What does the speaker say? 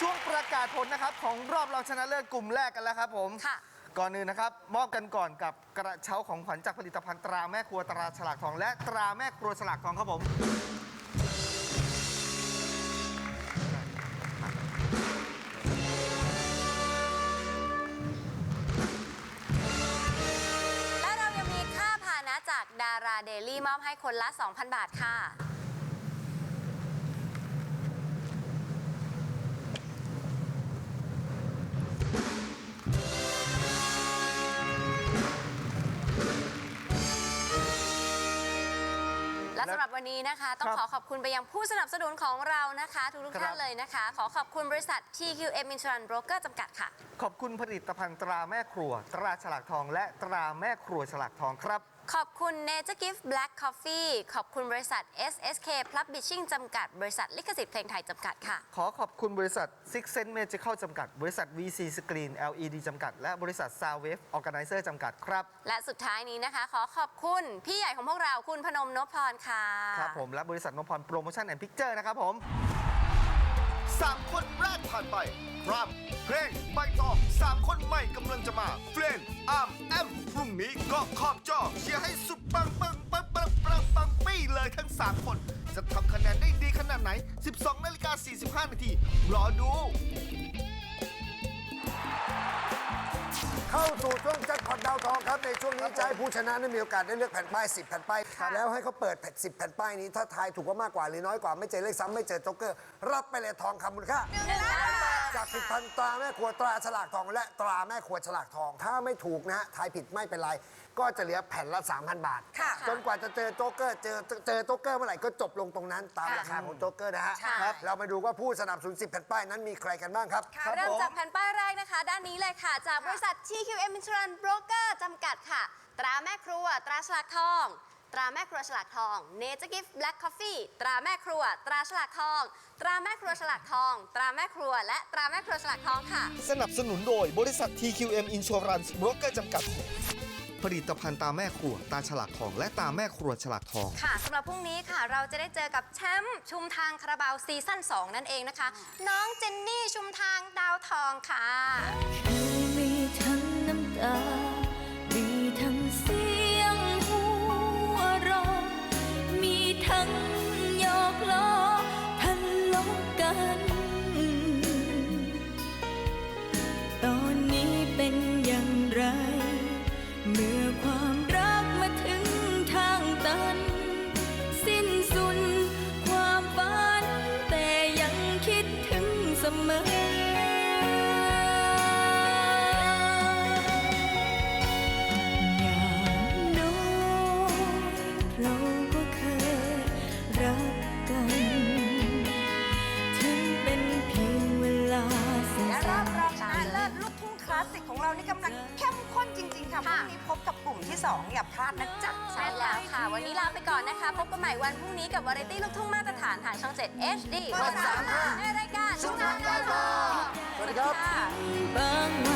ช่วงประกาศผลนะครับของรอบรองชนะเลิศกลุ่มแรกกันแล้วครับผมค่ะ ก่อนอื่นนะครับ มอบกันก่อนกับกระเช้าของขวัญจากผลิตภัณฑ์ตราแม่ครัวตราฉลากทอง และตราแม่ครัวฉลากทองครับผม และเรายังมีค่าพาหนะจากดาราเดลี่มอบให้คนละ 2,000 บาทค่ะ และสำหรับวันนี้นะคะ ต้องครับขอขอบคุณไปยังผู้สนับสนุนของเรานะคะ ทุกๆครับท่านเลยนะคะ ขอขอบคุณบริษัท TQM Insurance Broker จำกัดค่ะ ขอบคุณผลิตภัณฑ์ตราแม่ครัว ตราฉลากทองและตราแม่ครัวฉลากทองครับ ขอบคุณ Nature Gift Black Coffee ขอบคุณบริษัท SSK Publishing จำกัด บริษัทลิขสิทธิ์เพลงไทยจำกัดค่ะ ขอขอบคุณบริษัท Six Sense Magical จำกัด บริษัท VC Screen LED จำกัด และบริษัท Soundwave Organizer จำกัดครับ และสุดท้ายนี้นะคะ ขอขอบคุณ พี่ใหญ่ของพวกเราคุณพนมนพพรค่ะ ครับผม และบริษัทนพพรโปรโมชั่นแอนด์พิกเจอร์นะครับผมสามคนแรกผ่านไปพรามเพลงใบตองสามคน เลยทั้ง 3 คน จะทำคะแนนได้ดีขนาดไหน 12นาฬิกา45 นาที รอดู เข้าสู่ช่วงแจ็คพอตดาวทองครับในช่วงนี้จะให้ผู้ชนะได้มีโอกาสได้เลือกแผ่นป้าย 10 แผ่นป้ายแล้วให้เขาเปิดแผ่น10 แผ่นป้ายนี้ถ้าทายถูกว่ามากกว่าหรือน้อยกว่าไม่เจอเลขซ้ำไม่เจอโจ๊กเกอร์รับไปเลยทองคำมูลค่า หนึ่งล้านบา จากผลิตภัณฑ์ตราแม่ครัวตราฉลากทอง และตราแม่ครัวฉลากทอง ถ้าไม่ถูกนะฮะทายผิดไม่เป็นไร ก็จะเหลือแผ่นละ 3,000 บาท ค่ะจนกว่าจะเจอโจ๊กเกอร์เจอเจอโจ๊กเกอร์เมื่อไหร่ก็จบลงตรงนั้นตามราคาของโจ๊กเกอร์นะฮะใช่ ครับเรามาดูว่าผู้สนับสนุน10แผ่นป้ายนั้นมีใครกันบ้างครับค่ะเริ่มจากแผ่นป้ายแรกนะคะ ด้านนี้เลยค่ะ จากบริษัท TQM Insurance Broker จำกัดค่ะ ตราแม่ครัว ตราฉลากทอง ตราแม่ครัวฉลากทอง Nature Gift Black Coffee ตราแม่ครัว ตราฉลากทอง ตราแม่ครัวฉลากทอง ตราแม่ครัว และตราแม่ครัวฉลากทองค่ะ สนับสนุนโดยบริษัท TQM Insurance Broker จำกัด ผลิตภัณฑ์ตาแม่ครัว ตาฉลากทอง และตาแม่ครัวฉลากทอง ค่ะสำหรับพรุ่งนี้ค่ะ เราจะได้เจอกับแชมป์ชุมทางคาราบาวซีซั่น2 นั่นเองนะคะ น้องเจนนี่ชุมทางดาวทองค่ะมีทั้งน้ำตา หาสสิกของเรานี่กำลังเข้มข้นจริง ๆ ค่ะพค่ะรุ่งนี้พบกับกลุ่มที่ 2 อย่าพลาดนะจ๊ะใช่แล้วค่ะ วันนี้ลาไปก่อนนะคะ พบกันใหม่วันพรุ่งนี้กับวาไรตี้ลูกทุ่งมาตรฐานทางช่อง 7 HD กด35ในรายการชุมทางดาวทองสวัสดีครับค่ะบางวัน